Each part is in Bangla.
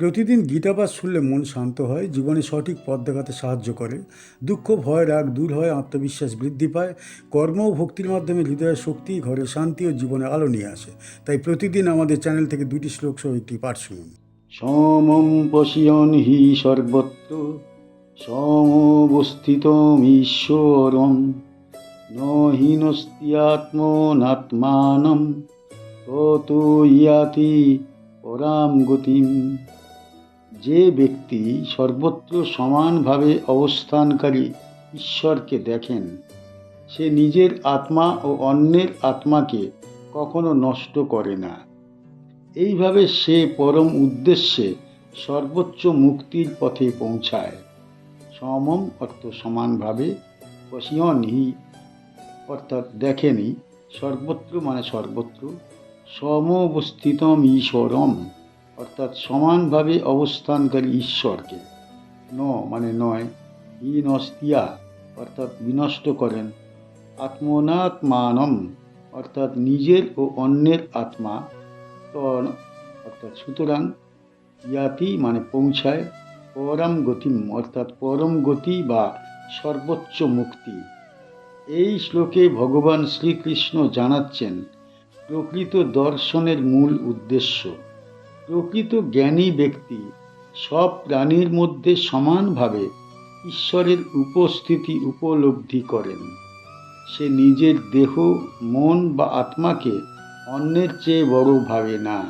প্রতিদিন গীতাপাঠ শুনলে মন শান্ত হয়, জীবনে সঠিক পথ দেখাতে সাহায্য করে। দুঃখ, ভয়, রাগ দূর হয়, আত্মবিশ্বাস বৃদ্ধি পায়। কর্ম ও ভক্তির মাধ্যমে হৃদয়ের শক্তি, ঘরে শান্তি ও জীবনে আলো নিয়ে আসে। তাই প্রতিদিন আমাদের চ্যানেল থেকে দুটি শ্লোক সহ একটি পাঠ শুনুন। সমম পশিয়ন হি সর্বত্র সমবস্থিতমীশ্বরম ন হীনস্তিয়াত্মনাত্মানম তত ইয়াতি পরাম গতিম। যে ব্যক্তি সর্বত্র সমানভাবে অবস্থানকারী ঈশ্বরকে দেখেন, সে নিজের আত্মা ও অন্যের আত্মাকে কখনো নষ্ট করে না। এইভাবে সে পরম উদ্দেশ্যে সর্বোচ্চ মুক্তির পথে পৌঁছায়। সমম অর্থ সমানভাবে, পশিয়নি অর্থাৎ দেখেনি, সর্বত্র মানে সর্বত্র, সমবস্থিতম ঈশ্বরম। সমানভাবে অবস্থানকারী ঈশ্বরকে। ন মানে নয় ই নস্তিয়া অর্থাৎ বিনষ্ট করেন। আত্মনাত্মানম, অর্থাৎ নিজের ও অন্যের আত্মা। তর অর্থাৎ সুতরাং ইয়াতি মানে পৌঁছায়, পরম গতিম, অর্থাৎ পরম গতি বা সর্বোচ্চ মুক্তি। এই শ্লোকে ভগবান শ্রীকৃষ্ণ জানাচ্ছেন, প্রকৃত দর্শনের মূল উদ্দেশ্য। প্রকৃত জ্ঞানী ব্যক্তি সব প্রাণীর মধ্যে সমানভাবে ঈশ্বরের উপস্থিতি উপলব্ধি করেন। সে নিজের দেহ, মন বা আত্মাকে অন্যের চেয়ে বড় ভাবে না।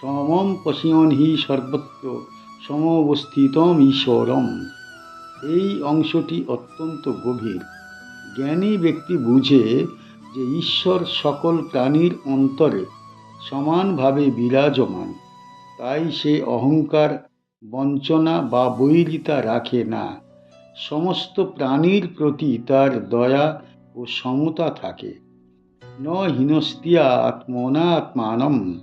সমম পশিয়ন হি সর্বত্র সমবস্থিতম ঈশ্বরম। এই অংশটি অত্যন্ত গভীর। জ্ঞানী ব্যক্তি বুঝে যে ঈশ্বর সকল প্রাণীর অন্তরে সমানভাবে বিরাজমান, তাই সে অহংকার, বঞ্চনা বা বৈরিতা রাখে না। সমস্ত প্রাণীর প্রতি তার দয়া ও সমতা থাকে। ন হীনস্তিয়া আত্মনা আত্মানম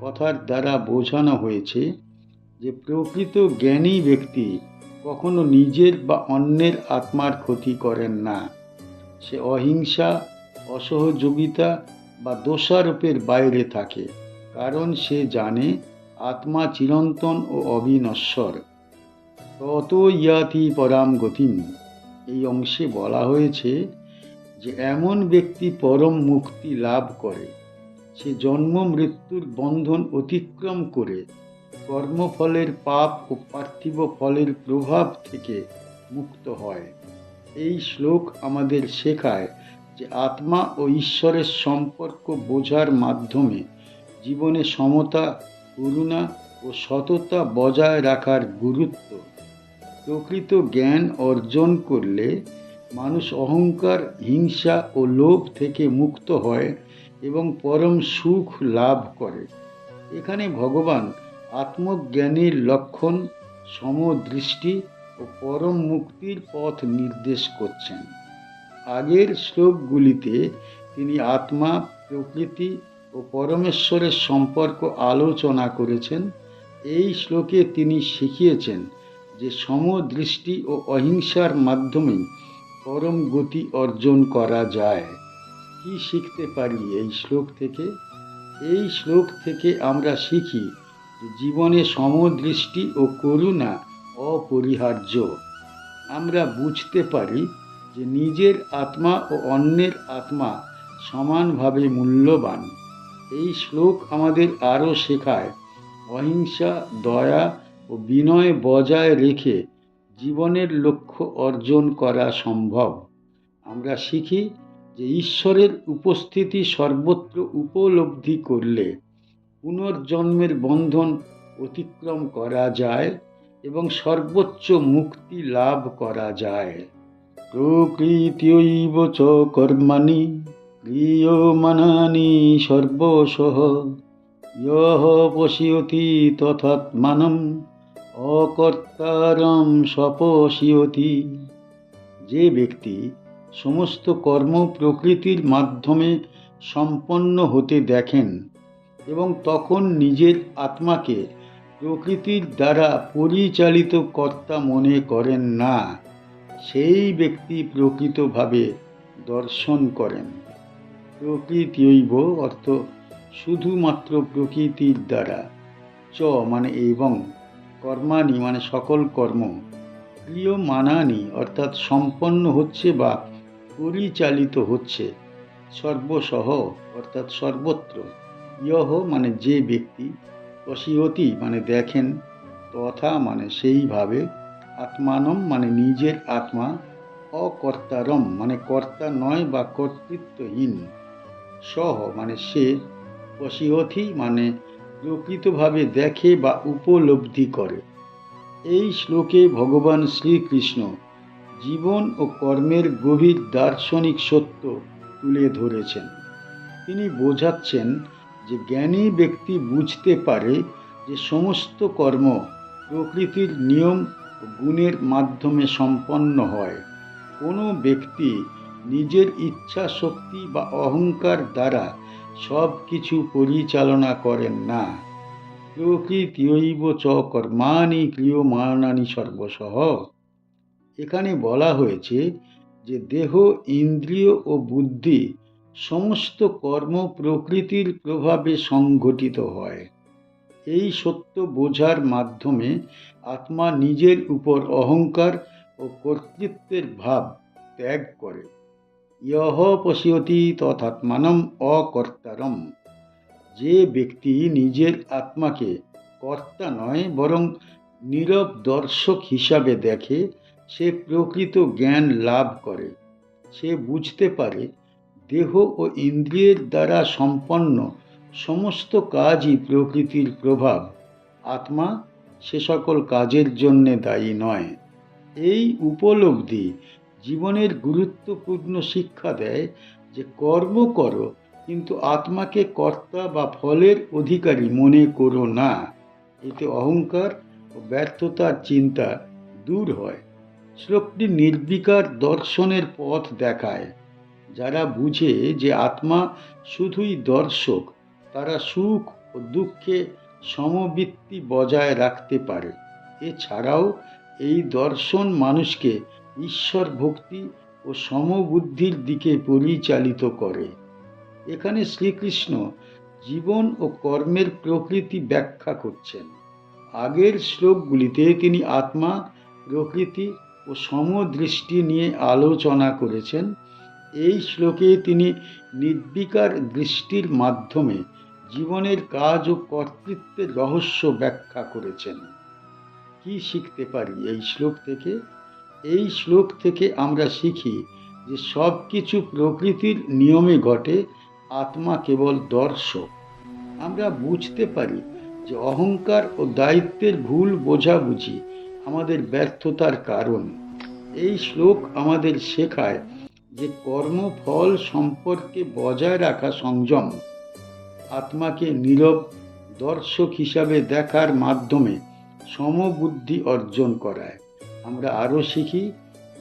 কথার দ্বারা বোঝানো হয়েছে যে প্রকৃত জ্ঞানী ব্যক্তি কখনো নিজের বা অন্যের আত্মার ক্ষতি করেন না। সে অহিংসা, অসহযোগিতা বা দোষারোপের বাইরে থাকে, কারণ সে জানে আত্মা চিরন্তন ও অবিনশ্বর। তত ইয়াতি পরাম গতিম। এই অংশে বলা হয়েছে যে, এমন ব্যক্তি পরম মুক্তি লাভ করে। সে জন্ম মৃত্যুর বন্ধন অতিক্রম করে। কর্মফলের পাপ ও পার্থিব ফলের প্রভাব থেকে মুক্ত হয়। এই শ্লোক আমাদের শেখায় যে আত্মা ও ঈশ্বরের সম্পর্ক বোঝার মাধ্যমে জীবনে সমতা, করুণা ও সততা বজায় রাখার গুরুত্ব। প্রকৃত জ্ঞান অর্জন করলে মানুষ অহংকার, হিংসা ও লোভ থেকে মুক্ত হয় এবং পরম সুখ লাভ করে। এখানে ভগবান আত্মজ্ঞানের লক্ষণ, সমদৃষ্টি ও পরম মুক্তির পথ নির্দেশ করছেন। আগের শ্লোকগুলিতে তিনি আত্মা, প্রকৃতি ও পরমেশ্বরের সম্পর্ক আলোচনা করেছেন। এই শ্লোকে তিনি শিখিয়েছেন যে সমদৃষ্টি ও অহিংসার মাধ্যমে পরম গতি অর্জন করা যায়। কি শিখতে পারি এই শ্লোক থেকে? এই শ্লোক থেকে আমরা শিখি যে জীবনে সমদৃষ্টি ও করুণা অপরিহার্য। আমরা বুঝতে পারি যে নিজের আত্মা ও অন্যের আত্মা সমানভাবে মূল্যবান। এই শ্লোক আমাদের আরও শেখায়, অহিংসা, দয়া ও বিনয় বজায় রেখে জীবনের লক্ষ্য অর্জন করা সম্ভব। আমরা শিখি যে ঈশ্বরের উপস্থিতি সর্বত্র উপলব্ধি করলে পুনর্জন্মের বন্ধন অতিক্রম করা যায় এবং সর্বোচ্চ মুক্তি লাভ করা যায়। প্রকৃতিয়ৈব চ কর্মাণি ক্রিয়মাণানি সর্বসহ ইয়ঃ পশ্যতি তথাত্মানম, অকর্তারম সপশিয়তি। যে ব্যক্তি সমস্ত কর্ম প্রকৃতির মাধ্যমে সম্পন্ন হতে দেখেন এবং তখন নিজের আত্মাকে প্রকৃতির দ্বারা পরিচালিত কর্তা মনে করেন না সেই ব্যক্তি প্রকৃতভাবে দর্শন করেন। প্রকৃতিয়ৈব অর্থ শুধুমাত্র প্রকৃতির দ্বারা। চ মানে এবং, কর্মাণি মানে সকল কর্ম। ক্রিয়মানানি অর্থাৎ সম্পন্ন হচ্ছে বা পরিচালিত হচ্ছে। সর্বসহ অর্থাৎ সর্বত্র। ইয়হ মানে যে ব্যক্তি পশিয়তি মানে দেখেন, তথা মানে সেইভাবে আত্মানম মানে নিজের আত্মা, অকর্তারম মানে কর্তা নয় বা কর্তৃত্বহীন। সহ মানে সে পশিয়থি মানে প্রকৃতভাবে দেখে বা উপলব্ধি করে। এই শ্লোকে ভগবান শ্রীকৃষ্ণ জীবন ও কর্মের গভীর দার্শনিক সত্য তুলে ধরেছেন। তিনি বোঝাচ্ছেন যে জ্ঞানী ব্যক্তি বুঝতে পারে যে সমস্ত কর্ম প্রকৃতির নিয়ম গুণের মাধ্যমে সম্পন্ন হয়। কোনো ব্যক্তি নিজের ইচ্ছা শক্তি বা অহংকার দ্বারা সব কিছু পরিচালনা করেন না। প্রকৃতিয়ৈব চ কর্মাণি ক্রিয়মাণানি সর্বসহ। এখানে বলা হয়েছে যে দেহ, ইন্দ্রিয় ও বুদ্ধি সমস্ত কর্ম প্রকৃতির প্রভাবে সংঘটিত হয়। এই সত্য বোঝার মাধ্যমে আত্মা নিজের উপর অহংকার ও কর্তৃত্বের ভাব ত্যাগ করে। ইহ পশ্যতি তথাত্মানম অকর্তারম। যে ব্যক্তি নিজের আত্মাকে কর্তা নয়, বরং নীরব দর্শক হিসাবে দেখে, সে প্রকৃত জ্ঞান লাভ করে। সে বুঝতে পারে, দেহ ও ইন্দ্রিয়ের দ্বারা সম্পন্ন সমস্ত কাজই প্রকৃতির প্রভাব। আত্মা সে সকল কাজের জন্যে দায়ী নয়। এই উপলব্ধি জীবনের গুরুত্বপূর্ণ শিক্ষা দেয় যে কর্ম করো, কিন্তু আত্মাকে কর্তা বা ফলের অধিকারী মনে করো না। এতে অহংকার ও ব্যর্থতার চিন্তা দূর হয়। শ্লোকটি নির্বিকার দর্শনের পথ দেখায়। যারা বুঝে যে আত্মা শুধুই দর্শক তারা সুখ ও দুঃখে সমবৃত্তি বজায় রাখতে পারে। এছাড়াও এই দর্শন মানুষকে ঈশ্বর ভক্তি ও সমবুদ্ধির দিকে পরিচালিত করে। এখানে শ্রীকৃষ্ণ জীবন ও কর্মের প্রকৃতি ব্যাখ্যা করছেন। আগের শ্লোকগুলিতে তিনি আত্মা, প্রকৃতি ও সমদৃষ্টি নিয়ে আলোচনা করেছেন। এই শ্লোকে তিনি নির্বিকার দৃষ্টির মাধ্যমে জীবনের কাজ ও কর্তৃত্বের রহস্য ব্যাখ্যা করেছেন। কি শিখতে পারি এই শ্লোক থেকে? এই শ্লোক থেকে আমরা শিখি যে সব কিছু প্রকৃতির নিয়মে ঘটে, আত্মা কেবল দর্শক। আমরা বুঝতে পারি যে অহংকার ও দায়িত্বের ভুল বোঝাবুঝি আমাদের ব্যর্থতার কারণ। এই শ্লোক আমাদের শেখায় যে কর্মফল সম্পর্কে বজায় রাখা সংযম আত্মাকে নীরব দর্শক হিসাবে দেখার মাধ্যমে সমবুদ্ধি অর্জন করায়। আমরা আরও শিখি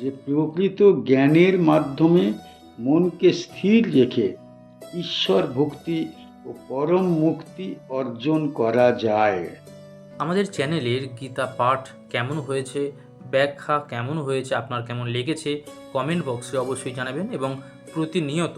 যে প্রকৃত জ্ঞানের মাধ্যমে মনকে স্থির রেখে ঈশ্বর ভক্তি ও পরম মুক্তি অর্জন করা যায়। আমাদের চ্যানেলের গীতা পাঠ কেমন হয়েছে, ব্যাখ্যা কেমন হয়েছে, আপনার কেমন লেগেছে, কমেন্ট বক্সে অবশ্যই জানাবেন এবং প্রতিনিয়ত